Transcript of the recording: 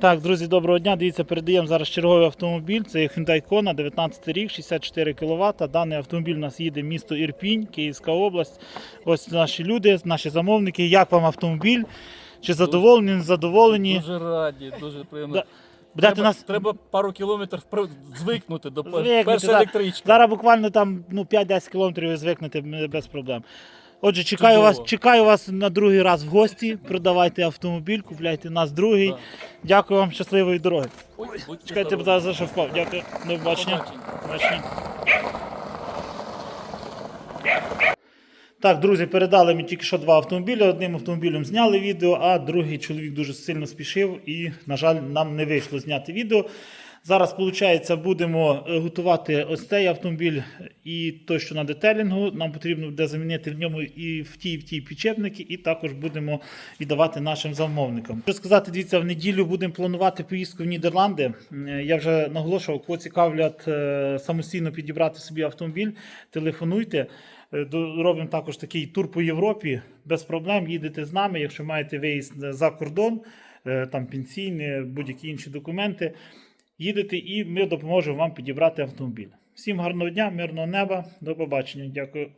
Так, друзі, доброго дня. Дивіться, передаємо зараз черговий автомобіль. Це Hyundai Kona, 19 рік, 64 кВт. Даний автомобіль у нас їде місто Ірпінь, Київська область. Ось наші люди, наші замовники. Як вам автомобіль? Чи задоволені, не задоволені? Дуже раді, дуже приємно. Да. Будете Треба, нас треба пару кілометрів звикнути до Звикнути, першої да. електрички. Зараз буквально там ну, 5-10 кілометрів ви звикнете без проблем. Отже, чекаю Чудово. вас, чекаю вас на другий раз в гості. Продавайте автомобіль, купляйте нас другий. Да. Дякую вам, щасливої дороги. Ой, будьте Чекайте, здорові. за що впав. Дякую. До побачення. Побачення. Бачення. Так, друзі, передали мені тільки що два автомобілі. Одним автомобілем зняли відео, а другий чоловік дуже сильно спішив і, на жаль, нам не вийшло зняти відео. Зараз, виходить, будемо е, готувати ось цей автомобіль і той, що на детелінгу. Нам потрібно буде замінити в ньому і в ті, і в ті підчепники, і також будемо віддавати нашим замовникам. Що сказати, дивіться, в неділю будемо планувати поїздку в Нідерланди. Е, Я вже наголошував, кого цікавлять е, самостійно підібрати собі автомобіль, телефонуйте. Робимо також такий тур по Європі. Без проблем їдете з нами, якщо маєте виїзд за кордон, там пенсійні, будь-які інші документи. Їдете і ми допоможемо вам підібрати автомобіль. Всім гарного дня, мирного неба, до побачення. Дякую.